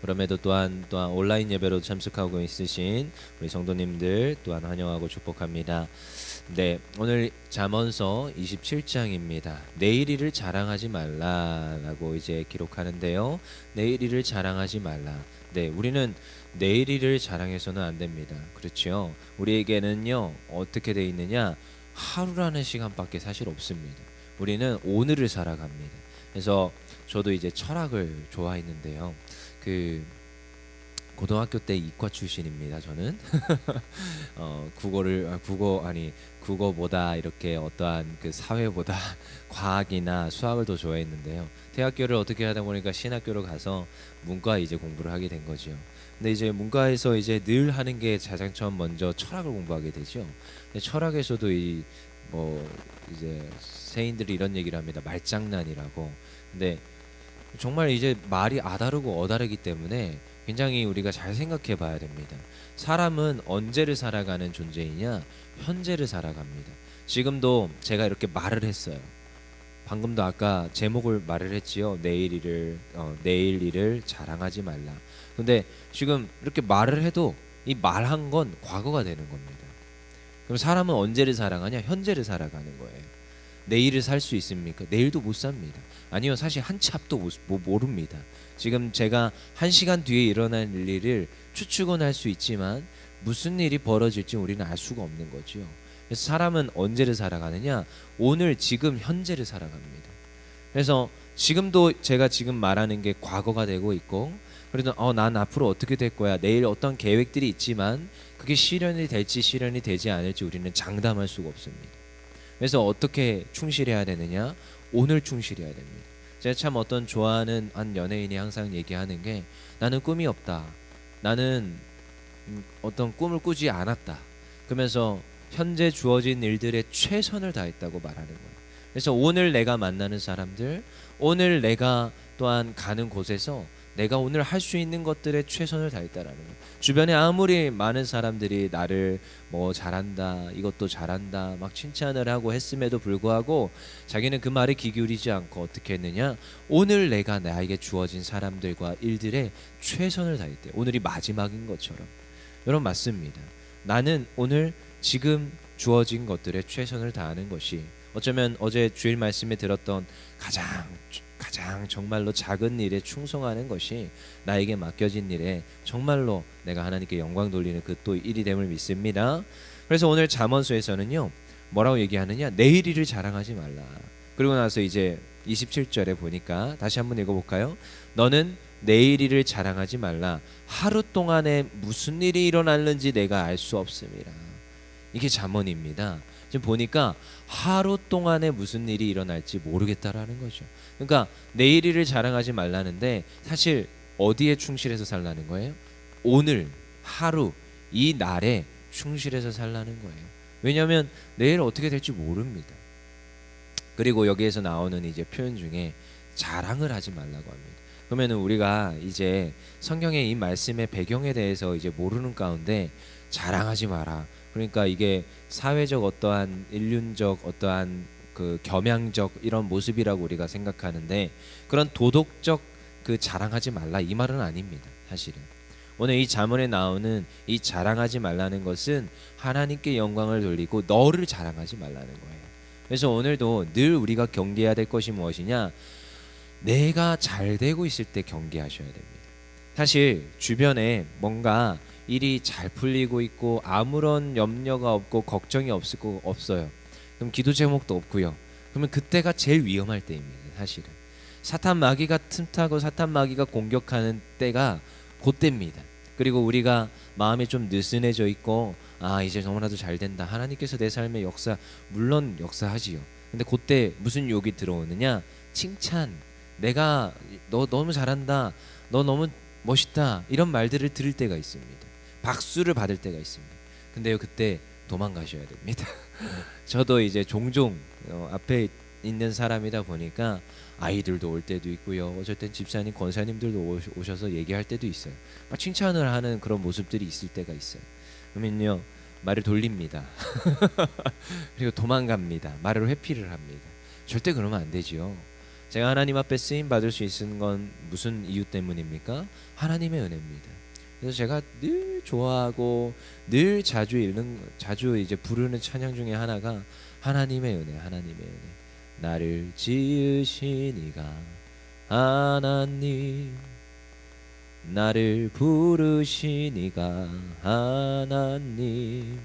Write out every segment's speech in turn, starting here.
그럼에도 또한 또한 온라인 예배로 참석하고 있으신 우리 성도님들 또한 환영하고 축복합니다. 네, 오늘 잠언서 27장입니다. 내일 일을 자랑하지 말라라고 이제 기록하는데요. 내일 일을 자랑하지 말라. 네, 우리는 내일 일을 자랑해서는 안 됩니다. 그렇죠? 우리에게는요 어떻게 돼 있느냐 하루라는 시간밖에 사실 없습니다. 우리는 오늘을 살아갑니다. 그래서 저도 이제 철학을 좋아했는데요. 그 고등학교 때 이과 출신입니다. 저는 어, 국어를 아, 국어 아니 국어보다 이렇게 어떠한 그 사회보다 과학이나 수학을 더 좋아했는데요. 대학교를 어떻게 하다 보니까 신학교로 가서 문과 이제 공부를 하게 된 거죠. 근데 이제 문과에서 이제 늘 하는 게 가장 처음 먼저 철학을 공부하게 되죠. 근데 철학에서도 이 뭐 이제 세인들이 이런 얘기를 합니다. 말장난이라고. 근데 정말 이제 말이 아다르고 어다르기 때문에 굉장히 우리가 잘 생각해 봐야 됩니다. 사람은 언제를 살아가는 존재이냐? 현재를 살아갑니다. 지금도 제가 이렇게 말을 했어요. 방금도 아까 제목을 말을 했지요. 내일 일을 어, 내일 일을 자랑하지 말라. 근데 지금 이렇게 말을 해도 이 말한 건 과거가 되는 겁니다. 그럼 사람은 언제를 살아가냐? 현재를 살아가는 거예요. 내일을 살 수 있습니까? 내일도 못 삽니다. 아니요, 사실 한 못, 못 모릅니다. 지금 제가 한 시간 뒤에 일어날 일을 추측은 할 수 있지만 무슨 일이 벌어질지 우리는 알 수가 없는 거지요. 그래서 사람은 언제를 살아가느냐? 오늘 지금 현재를 살아갑니다. 그래서 지금도 제가 지금 말하는 게 과거가 되고 있고 그래도 어 난 앞으로 어떻게 될 거야 내일 어떤 계획들이 있지만 그게 실현이 될지 실현이 되지 않을지 우리는 장담할 수가 없습니다. 그래서 어떻게 충실해야 되느냐? 오늘 충실해야 됩니다. 제가 참 어떤 좋아하는 한 연예인이 항상 얘기하는 게 나는 꿈이 없다. 나는 음, 어떤 꿈을 꾸지 않았다. 그러면서 현재 주어진 일들에 최선을 다했다고 말하는 거예요. 그래서 오늘 내가 만나는 사람들, 오늘 내가 또한 가는 곳에서 내가 오늘 할 수 있는 것들에 최선을 다했다라는 거예요. 주변에 아무리 많은 사람들이 나를 뭐 잘한다, 이것도 잘한다, 막 칭찬을 하고 했음에도 불구하고 자기는 그 말에 귀 기울이지 않고 어떻게 했느냐? 오늘 내가 나에게 주어진 사람들과 일들에 최선을 다했대. 오늘이 마지막인 것처럼. 여러분 맞습니다. 나는 오늘 지금 주어진 것들에 최선을 다하는 것이 어쩌면 어제 주일 말씀에 들었던 가장 가장 정말로 작은 일에 충성하는 것이 나에게 맡겨진 일에 정말로 내가 하나님께 영광 돌리는 그 또 일이 됨을 믿습니다. 그래서 오늘 잠언서에서는요. 뭐라고 얘기하느냐? 내일 일을 자랑하지 말라. 그리고 나서 이제 27절에 보니까 다시 한번 읽어 볼까요? 너는 내일 일을 자랑하지 말라. 하루 동안에 무슨 일이 일어났는지 내가 알 수 없음이라. 이게 잠언입니다. 지금 보니까 하루 동안에 무슨 일이 일어날지 모르겠다라는 거죠. 그러니까 내일 일을 자랑하지 말라는데 사실 어디에 충실해서 살라는 거예요? 오늘 하루 이 날에 충실해서 살라는 거예요. 왜냐하면 내일 어떻게 될지 모릅니다. 그리고 여기에서 나오는 이제 표현 중에 자랑을 하지 말라고 합니다. 그러면은 우리가 이제 성경의 이 말씀의 배경에 대해서 이제 모르는 가운데 자랑하지 마라. 그러니까 이게 사회적 어떠한 인륜적 어떠한 그 겸양적 이런 모습이라고 우리가 생각하는데 그런 도덕적 그 자랑하지 말라 이 말은 아닙니다. 사실은 오늘 이 자문에 나오는 이 자랑하지 말라는 것은 하나님께 영광을 돌리고 너를 자랑하지 말라는 거예요. 그래서 오늘도 늘 우리가 경계해야 될 것이 무엇이냐? 내가 잘 되고 있을 때 경계하셔야 됩니다. 사실 주변에 뭔가 일이 잘 풀리고 있고 아무런 염려가 없고 걱정이 없을 거 없어요. 그럼 기도 제목도 없고요. 그러면 그때가 제일 위험할 때입니다. 사실은 사탄 마귀가 틈타고 사탄 마귀가 공격하는 때가 그때입니다. 그리고 우리가 마음이 좀 느슨해져 있고 아 이제 너무나도 잘 된다. 하나님께서 내 삶의 역사 물론 역사하지요. 근데 그때 무슨 욕이 들어오느냐? 칭찬. 내가 너 너무 잘한다. 너 너무 멋있다. 이런 말들을 들을 때가 있습니다. 박수를 받을 때가 있습니다. 근데요 그때 도망가셔야 됩니다. 저도 이제 종종 어, 앞에 있는 사람이다 보니까 아이들도 올 때도 있고요. 어쩔 땐 집사님, 권사님들도 오셔- 오셔서 얘기할 때도 있어요. 막 칭찬을 하는 그런 모습들이 있을 때가 있어요. 그러면요 말을 돌립니다. 그리고 도망갑니다. 말을 회피를 합니다. 절대 그러면 안 되지요. 제가 하나님 앞에 쓰임 받을 수 있는 건 무슨 이유 때문입니까? 하나님의 은혜입니다. 그래서 제가 늘 좋아하고 늘 자주 읽는 자주 이제 부르는 찬양 중에 하나가 하나님의 은혜, 하나님의 은혜. 나를 지으시니가 하나님. 나를 부르시니가 하나님.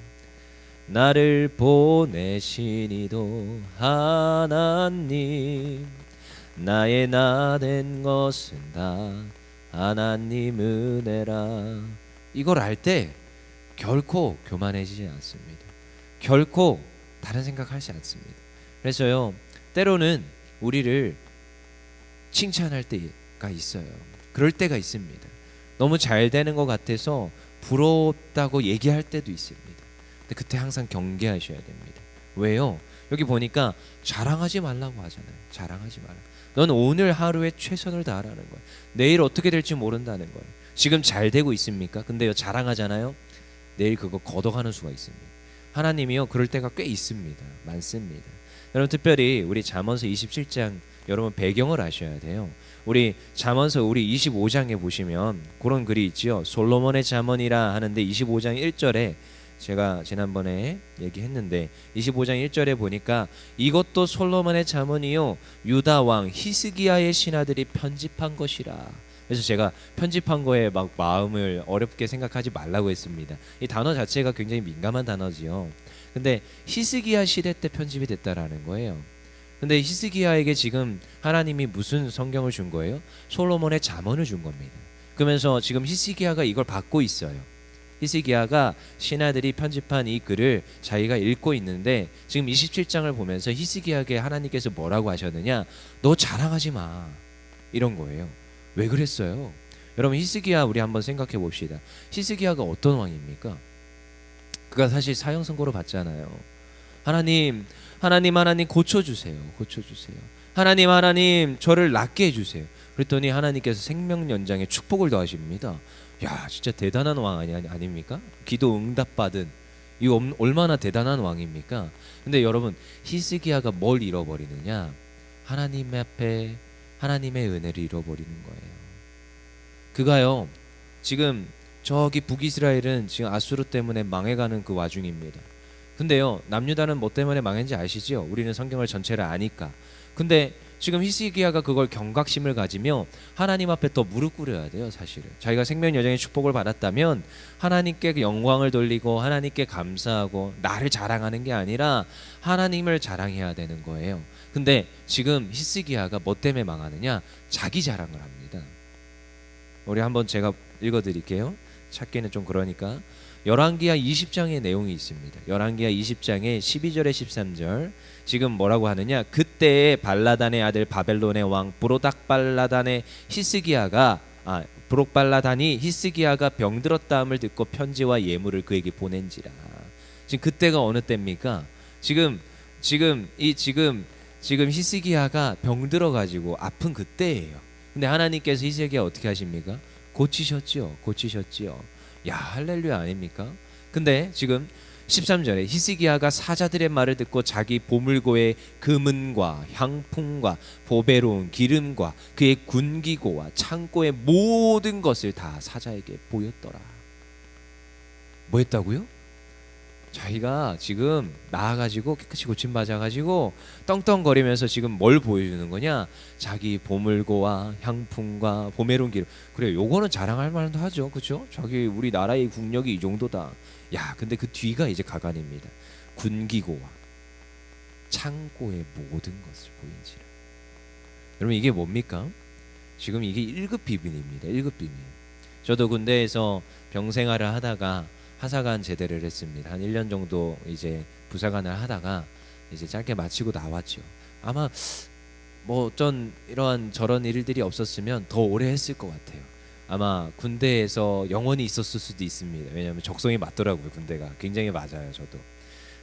나를 보내시니도 하나님. 나의 나 된 것은 다 하나님 은혜라 이걸 알 때 결코 교만해지지 않습니다 결코 다른 생각하지 않습니다 그래서요 때로는 우리를 칭찬할 때가 있어요 그럴 때가 있습니다 너무 잘 되는 것 같아서 부럽다고 얘기할 때도 있습니다 근데 그때 항상 경계하셔야 됩니다. 왜요? 여기 보니까 자랑하지 말라고 하잖아요. 자랑하지 마라. 넌 오늘 하루에 최선을 다하라는 거예요. 내일 어떻게 될지 모른다는 거예요. 지금 잘 되고 있습니까? 근데요 자랑하잖아요. 내일 그거 걷어가는 수가 있습니다. 하나님이요 그럴 때가 꽤 있습니다. 많습니다. 여러분 특별히 우리 잠언서 27장 여러분 배경을 아셔야 돼요. 우리 잠언서 우리 25장에 보시면 그런 글이 있지요. 솔로몬의 잠언이라 하는데 25장 1절에 제가 지난번에 얘기했는데 25장 1절에 보니까 이것도 솔로몬의 잠언이요 유다 왕 히스기야의 신하들이 편집한 것이라. 그래서 제가 편집한 거에 막 마음을 어렵게 생각하지 말라고 했습니다. 이 단어 자체가 굉장히 민감한 단어지요. 근데 히스기야 시대 때 편집이 됐다라는 거예요. 근데 히스기야에게 지금 하나님이 무슨 성경을 준 거예요? 솔로몬의 잠언을 준 겁니다. 그러면서 지금 히스기야가 이걸 받고 있어요. 히스기야가 신하들이 편집한 이 글을 자기가 읽고 있는데 지금 27장을 보면서 히스기야에게 하나님께서 뭐라고 하셨느냐? 너 자랑하지 마. 이런 거예요. 왜 그랬어요? 여러분 히스기야 우리 한번 생각해 봅시다. 히스기야가 어떤 왕입니까? 그가 사실 사형 선고를 받잖아요. 하나님, 하나님, 하나님 고쳐 주세요. 고쳐 주세요. 하나님, 하나님 저를 낫게 해 주세요. 그랬더니 하나님께서 생명 연장에 축복을 더하십니다. 야 진짜 대단한 왕 아니, 아니 아닙니까? 기도 응답 받은 이 얼마나 대단한 왕입니까? 근데 여러분 히스기야가 뭘 잃어버리느냐? 하나님 앞에 하나님의 은혜를 잃어버리는 거예요. 그가요 지금 저기 북이스라엘은 지금 아수르 때문에 망해가는 그 와중입니다. 근데요 남유다는 뭐 때문에 망했는지 아시죠? 우리는 성경을 전체를 아니까. 근데 지금 히스기야가 그걸 경각심을 가지며 하나님 앞에 더 무릎 꿇어야 돼요, 사실은. 자기가 생명 여정의 축복을 받았다면 하나님께 영광을 돌리고 하나님께 감사하고 나를 자랑하는 게 아니라 하나님을 자랑해야 되는 거예요. 근데 지금 히스기야가 뭐 때문에 망하느냐? 자기 자랑을 합니다. 우리 한번 제가 읽어 드릴게요. 찾기는 좀 그러니까 열왕기하 20장의 내용이 있습니다. 열왕기하 20장의 12절에 13절 지금 뭐라고 하느냐? 그때의 발라단의 아들 바벨론의 왕 브로닥 발라단의 히스기야가 아 브록 발라단이 히스기야가 병들었다함을 듣고 편지와 예물을 그에게 보낸지라. 지금 그때가 어느 때입니까? 지금 지금 이 지금 지금 히스기야가 병들어 가지고 아픈 그때예요. 근데 하나님께서 히스기야 어떻게 하십니까? 고치셨지요. 고치셨지요. 야 할렐루야 아닙니까? 근데 지금 13절에 히스기야가 사자들의 말을 듣고 자기 보물고의 금은과 향품과 보배로운 기름과 그의 군기고와 창고의 모든 것을 다 사자에게 보였더라. 뭐 했다고요? 자기가 지금 나아가지고 깨끗이 고침 맞아가지고 떵떵거리면서 지금 뭘 보여주는 거냐? 자기 보물고와 향품과 보메론 기름. 그래, 요거는 자랑할 만도 하죠, 그렇죠? 자기 우리 나라의 국력이 이 정도다. 야, 근데 그 뒤가 이제 가관입니다. 군기고와 창고의 모든 것을 보인지라. 여러분 이게 뭡니까? 지금 이게 1급 비밀입니다. 1급 비밀. 저도 군대에서 병생활을 하다가 하사관 제대를 했습니다. 한 1년 정도 이제 부사관을 하다가 이제 짧게 마치고 나왔죠. 아마 뭐 어떤 이러한 저런 일들이 없었으면 더 오래 했을 것 같아요. 아마 군대에서 영원히 있었을 수도 있습니다. 왜냐하면 적성이 맞더라고요. 군대가 굉장히 맞아요. 저도.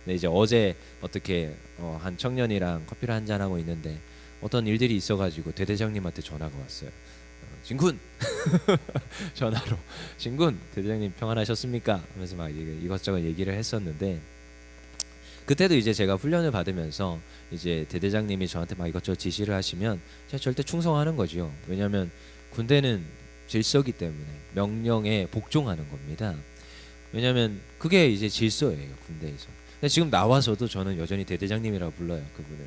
근데 이제 어제 어떻게 어, 한 청년이랑 커피를 한잔 하고 있는데 어떤 일들이 있어가지고 대대장님한테 전화가 왔어요. 어, 진군 전화로 진군 대대장님 평안하셨습니까? 하면서 막 이것저것 얘기를 했었는데 그때도 이제 제가 훈련을 받으면서 이제 대대장님이 저한테 막 이것저것 지시를 하시면 제가 절대 충성하는 거죠. 왜냐하면 군대는 질서기 때문에 명령에 복종하는 겁니다. 왜냐하면 그게 이제 질서예요 군대에서. 근데 지금 나와서도 저는 여전히 대대장님이라고 불러요 그분을.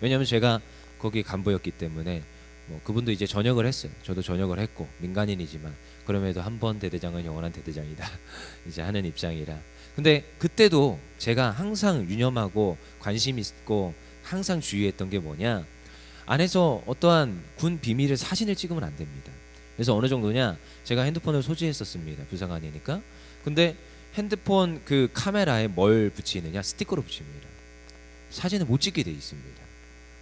왜냐하면 제가 거기 간부였기 때문에 뭐 그분도 이제 전역을 했어요. 저도 전역을 했고 민간인이지만 그럼에도 한 번 대대장은 영원한 대대장이다. 이제 하는 입장이라. 근데 그때도 제가 항상 유념하고 관심 있고 항상 주의했던 게 뭐냐 안에서 어떠한 군 비밀을 사진을 찍으면 안 됩니다. 그래서 어느 정도냐 제가 핸드폰을 소지했었습니다. 부상한이니까. 근데 핸드폰 그 카메라에 뭘 붙이느냐 스티커로 붙입니다. 사진을 못 찍게 돼 있습니다.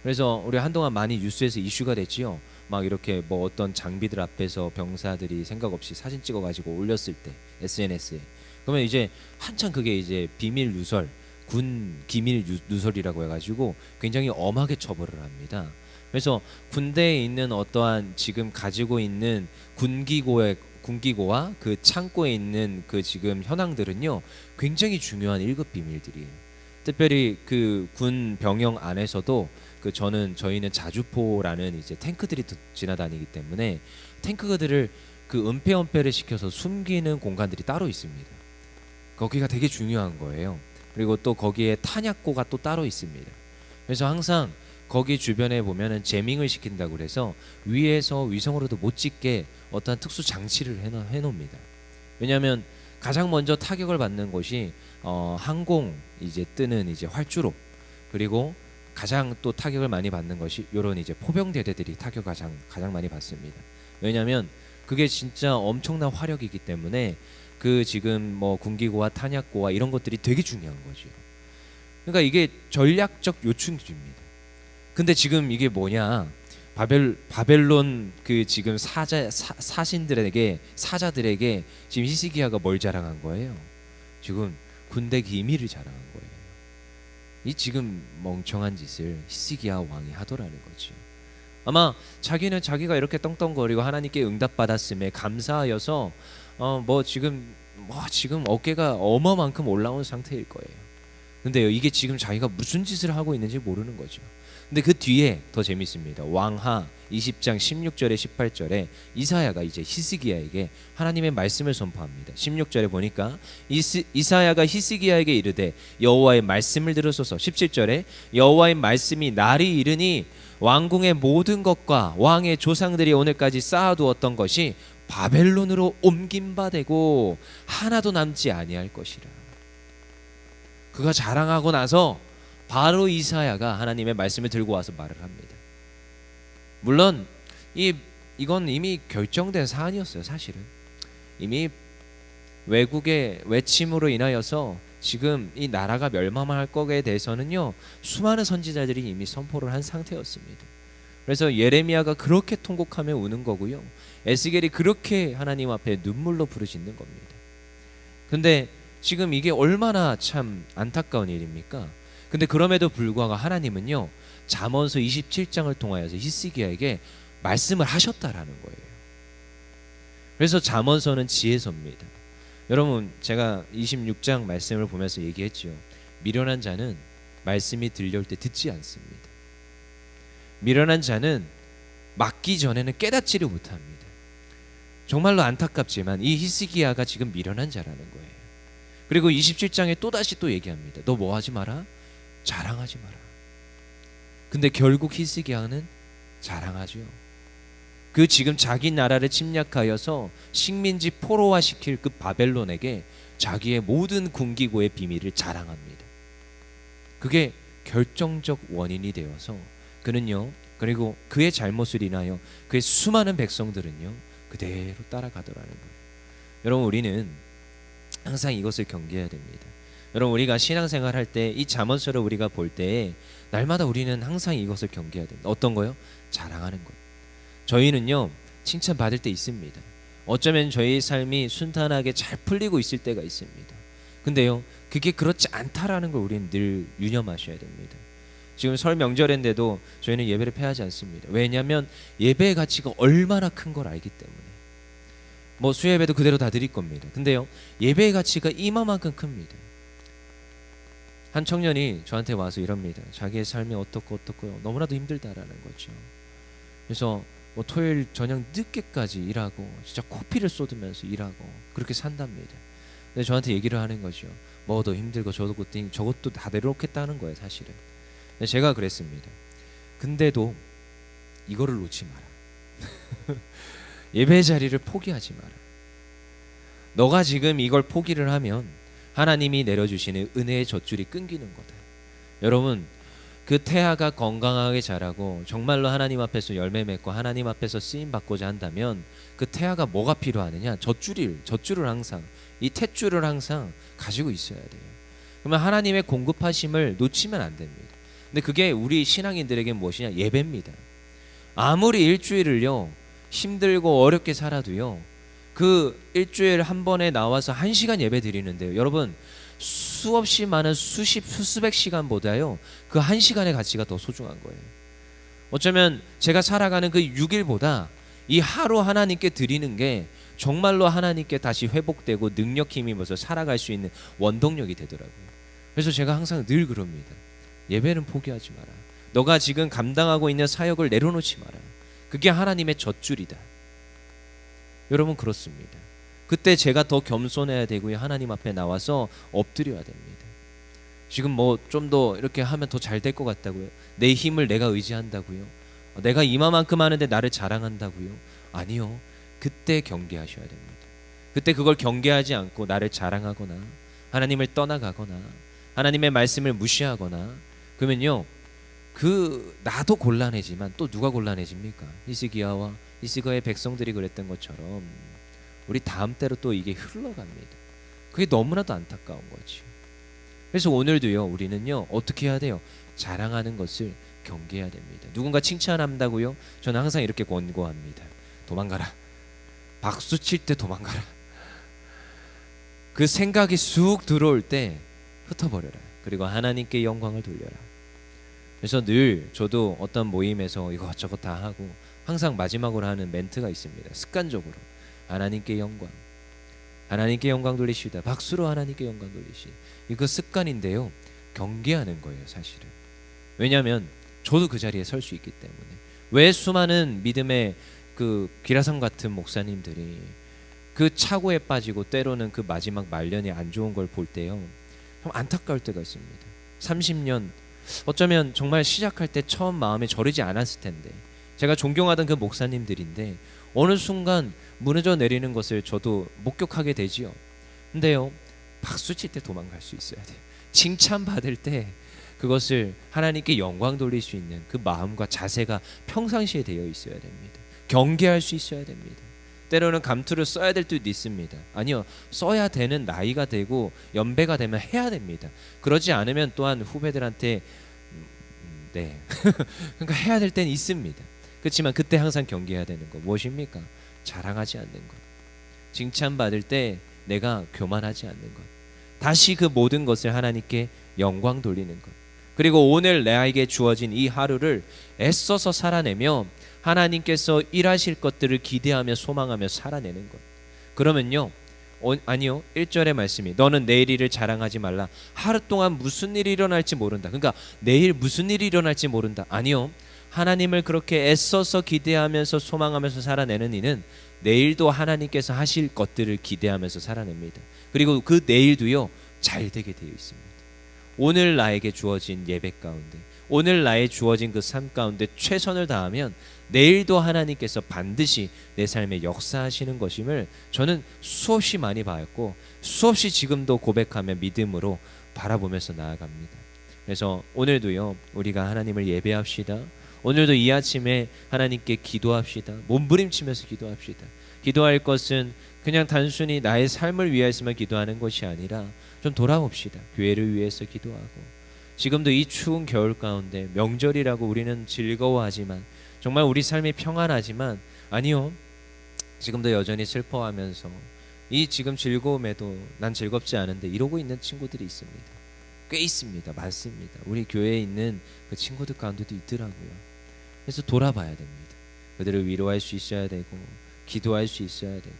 그래서 우리 한동안 많이 뉴스에서 이슈가 됐지요. 막 이렇게 뭐 어떤 장비들 앞에서 병사들이 생각 없이 사진 찍어가지고 올렸을 때 SNS에 그러면 이제 한창 그게 이제 비밀 누설, 군 기밀 유- 누설이라고 해가지고 굉장히 엄하게 처벌을 합니다. 그래서 군대에 있는 어떠한 지금 가지고 있는 군기고의 군기고와 그 창고에 있는 그 지금 현황들은요 굉장히 중요한 1급 비밀들이에요. 특별히 그 군 병영 안에서도 그 저는 저희는 자주포라는 이제 탱크들이 도- 지나다니기 때문에 탱크들을 그 은폐 은폐를 시켜서 숨기는 공간들이 따로 있습니다. 거기가 되게 중요한 거예요. 그리고 또 거기에 탄약고가 또 따로 있습니다. 그래서 항상 거기 주변에 보면은 제밍을 시킨다고 그래서 위에서 위성으로도 못 찍게 어떠한 특수 장치를 해놓, 해놓습니다. 왜냐하면 가장 먼저 타격을 받는 곳이 어, 항공 이제 뜨는 이제 활주로 그리고 가장 또 타격을 많이 받는 것이 이런 이제 포병 대대들이 타격 가장 가장 많이 받습니다. 왜냐하면 그게 진짜 엄청난 화력이기 때문에 그 지금 뭐 군기고와 탄약고와 이런 것들이 되게 중요한 거죠. 그러니까 이게 전략적 요충지입니다. 근데 지금 이게 뭐냐? 바벨 바벨론 그 지금 사자 사, 사신들에게 사자들에게 지금 히스기야가 뭘 자랑한 거예요? 지금 군대 기밀을 자랑한 거예요. 이 지금 멍청한 짓을 히스기야 왕이 하더라는 거죠. 아마 자기는 자기가 이렇게 떵떵거리고 하나님께 응답받았음에 감사하여서 어 뭐 지금 뭐 지금 어깨가 어마만큼 올라온 상태일 거예요. 근데요 이게 지금 자기가 무슨 짓을 하고 있는지 모르는 거죠. 근데 그 뒤에 더 재밌습니다. 왕하 20장 16절에 18절에 이사야가 이제 히스기야에게 하나님의 말씀을 선포합니다. 16절에 보니까 이스, 이사야가 히스기야에게 이르되 여호와의 말씀을 들으소서. 17절에 여호와의 말씀이 날이 이르니 왕궁의 모든 것과 왕의 조상들이 오늘까지 쌓아두었던 것이 바벨론으로 옮긴 바 되고 하나도 남지 아니할 것이라. 그가 자랑하고 나서 바로 이사야가 하나님의 말씀을 들고 와서 말을 합니다. 물론 이 이건 이미 결정된 사안이었어요, 사실은. 이미 외국의 외침으로 인하여서 지금 이 나라가 멸망할 거에 대해서는요 수많은 선지자들이 이미 선포를 한 상태였습니다. 그래서 예레미야가 그렇게 통곡하며 우는 거고요. 에스겔이 그렇게 하나님 앞에 눈물로 부르짖는 겁니다. 근데 지금 이게 얼마나 참 안타까운 일입니까? 근데 그럼에도 불구하고 하나님은요 잠언서 27장을 통하여서 히스기야에게 말씀을 하셨다라는 거예요. 그래서 잠언서는 지혜서입니다. 여러분 제가 26장 말씀을 보면서 얘기했지요. 미련한 자는 말씀이 들려올 때 듣지 않습니다. 미련한 자는 맞기 전에는 깨닫지를 못합니다. 정말로 안타깝지만 이 히스기야가 지금 미련한 자라는 거예요. 그리고 27장에 또 다시 또 얘기합니다. 너 뭐 하지 마라? 자랑하지 마라. 근데 결국 히스기야는 자랑하죠. 그 지금 자기 나라를 침략하여서 식민지 포로화 시킬 그 바벨론에게 자기의 모든 군기고의 비밀을 자랑합니다. 그게 결정적 원인이 되어서 그는요 그리고 그의 잘못을 인하여 그의 수많은 백성들은요 그대로 따라가더라는 거예요. 여러분 우리는 항상 이것을 경계해야 됩니다. 여러분 우리가 신앙생활 할 때 이 잠언서를 우리가 볼 때 날마다 우리는 항상 이것을 경계해야 됩니다. 어떤 거요? 자랑하는 것. 저희는요 칭찬 받을 때 있습니다. 어쩌면 저희 삶이 순탄하게 잘 풀리고 있을 때가 있습니다. 근데요 그게 그렇지 않다라는 걸 우리는 늘 유념하셔야 됩니다. 지금 설 명절인데도 저희는 예배를 패하지 않습니다. 왜냐하면 예배의 가치가 얼마나 큰 걸 알기 때문에. 뭐 수예배도 그대로 다 드릴 겁니다. 근데요 예배의 가치가 이마만큼 큽니다. 한 청년이 저한테 와서 이럽니다. 자기의 삶이 어떻고 어떻고 너무나도 힘들다라는 거죠. 그래서 뭐 토요일 저녁 늦게까지 일하고 진짜 코피를 쏟으면서 일하고 그렇게 산답니다. 근데 저한테 얘기를 하는 거죠. 뭐도 힘들고 저것도 힘- 저것도 다 내려놓겠다는 거예요, 사실은. 제가 그랬습니다. 근데도 이거를 놓지 마라. 예배 자리를 포기하지 마라. 너가 지금 이걸 포기를 하면 하나님이 내려주시는 은혜의 젖줄이 끊기는 거다. 여러분 그 태아가 건강하게 자라고 정말로 하나님 앞에서 열매 맺고 하나님 앞에서 쓰임 받고자 한다면 그 태아가 뭐가 필요하느냐? 젖줄을 젖줄을 항상 이 탯줄을 항상 가지고 있어야 돼요. 그러면 하나님의 공급하심을 놓치면 안 됩니다. 근데 그게 우리 신앙인들에게 무엇이냐? 예배입니다. 아무리 일주일을요 힘들고 어렵게 살아도요 그 일주일 한 번에 나와서 한 시간 예배 드리는데요. 여러분 수없이 많은 수십 수수백 시간보다요 그 한 시간의 가치가 더 소중한 거예요. 어쩌면 제가 살아가는 그 6일보다 이 하루 하나님께 드리는 게 정말로 하나님께 다시 회복되고 능력 힘입어서 살아갈 수 있는 원동력이 되더라고요. 그래서 제가 항상 늘 그럽니다. 예배는 포기하지 마라. 너가 지금 감당하고 있는 사역을 내려놓지 마라. 그게 하나님의 젖줄이다. 여러분 그렇습니다. 그때 제가 더 겸손해야 되고요. 하나님 앞에 나와서 엎드려야 됩니다. 지금 뭐 좀 더 이렇게 하면 더 잘 될 것 같다고요. 내 힘을 내가 의지한다고요. 내가 이마만큼 하는데 나를 자랑한다고요. 아니요. 그때 경계하셔야 됩니다. 그때 그걸 경계하지 않고 나를 자랑하거나 하나님을 떠나가거나 하나님의 말씀을 무시하거나 그러면요. 그 나도 곤란해지만 또 누가 곤란해집니까? 히스기야와 히스기야의 백성들이 그랬던 것처럼 우리 다음 때로 또 이게 흘러갑니다. 그게 너무나도 안타까운 거지. 그래서 오늘도요 우리는요 어떻게 해야 돼요? 자랑하는 것을 경계해야 됩니다. 누군가 칭찬한다고요? 저는 항상 이렇게 권고합니다. 도망가라. 박수 칠 때 도망가라. 그 생각이 쑥 들어올 때 흩어버려라. 그리고 하나님께 영광을 돌려라. 그래서 늘 저도 어떤 모임에서 이것저것 다 하고 항상 마지막으로 하는 멘트가 있습니다. 습관적으로 하나님께 영광, 하나님께 영광 돌리시다. 박수로 하나님께 영광 돌리시. 이거 습관인데요. 경계하는 거예요, 사실은. 왜냐하면 저도 그 자리에 설 수 있기 때문에. 왜 수많은 믿음의 그 기라성 같은 목사님들이 그 차고에 빠지고 때로는 그 마지막 말년이 안 좋은 걸 볼 때요. 좀 안타까울 때가 있습니다. 30년 어쩌면 정말 시작할 때 처음 마음에 저르지 않았을 텐데 제가 존경하던 그 목사님들인데 어느 순간 무너져 내리는 것을 저도 목격하게 되지요. 근데요 박수 칠 때 도망갈 수 있어야 돼요. 칭찬 받을 때 그것을 하나님께 영광 돌릴 수 있는 그 마음과 자세가 평상시에 되어 있어야 됩니다. 경계할 수 있어야 됩니다. 때로는 감투를 써야 될 때도 있습니다. 아니요, 써야 되는 나이가 되고 연배가 되면 해야 됩니다. 그러지 않으면 또한 후배들한테 음, 음, 네, 그러니까 해야 될 때는 있습니다. 그렇지만 그때 항상 경계해야 되는 거 무엇입니까? 자랑하지 않는 것, 칭찬 받을 때 내가 교만하지 않는 것, 다시 그 모든 것을 하나님께 영광 돌리는 것. 그리고 오늘 나에게 주어진 이 하루를 애써서 살아내며 하나님께서 일하실 것들을 기대하며 소망하며 살아내는 것. 그러면요. 어, 아니요. 1절의 말씀이 너는 내일 일을 자랑하지 말라. 하루 동안 무슨 일이 일어날지 모른다. 그러니까 내일 무슨 일이 일어날지 모른다. 아니요. 하나님을 그렇게 애써서 기대하면서 소망하면서 살아내는 이는 내일도 하나님께서 하실 것들을 기대하면서 살아냅니다. 그리고 그 내일도요. 잘 되게 되어 있습니다. 오늘 나에게 주어진 예배 가운데 오늘 나의 주어진 그 삶 가운데 최선을 다하면 내일도 하나님께서 반드시 내 삶에 역사하시는 것임을 저는 수없이 많이 봤고 수없이 지금도 고백하며 믿음으로 바라보면서 나아갑니다. 그래서 오늘도요 우리가 하나님을 예배합시다. 오늘도 이 아침에 하나님께 기도합시다. 몸부림치면서 기도합시다. 기도할 것은 그냥 단순히 나의 삶을 위해서만 기도하는 것이 아니라 좀 돌아봅시다. 교회를 위해서 기도하고 지금도 이 추운 겨울 가운데 명절이라고 우리는 즐거워하지만 정말 우리 삶이 평안하지만 아니요. 지금도 여전히 슬퍼하면서 이 지금 즐거움에도 난 즐겁지 않은데 이러고 있는 친구들이 있습니다. 꽤 있습니다. 많습니다. 우리 교회에 있는 그 친구들 가운데도 있더라고요. 그래서 돌아봐야 됩니다. 그들을 위로할 수 있어야 되고 기도할 수 있어야 되고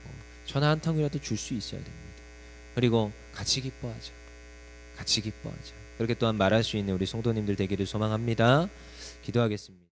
전화 한 통이라도 줄 수 있어야 됩니다. 그리고 같이 기뻐하자. 같이 기뻐하자. 그렇게 또한 말할 수 있는 우리 성도님들 되기를 소망합니다. 기도하겠습니다.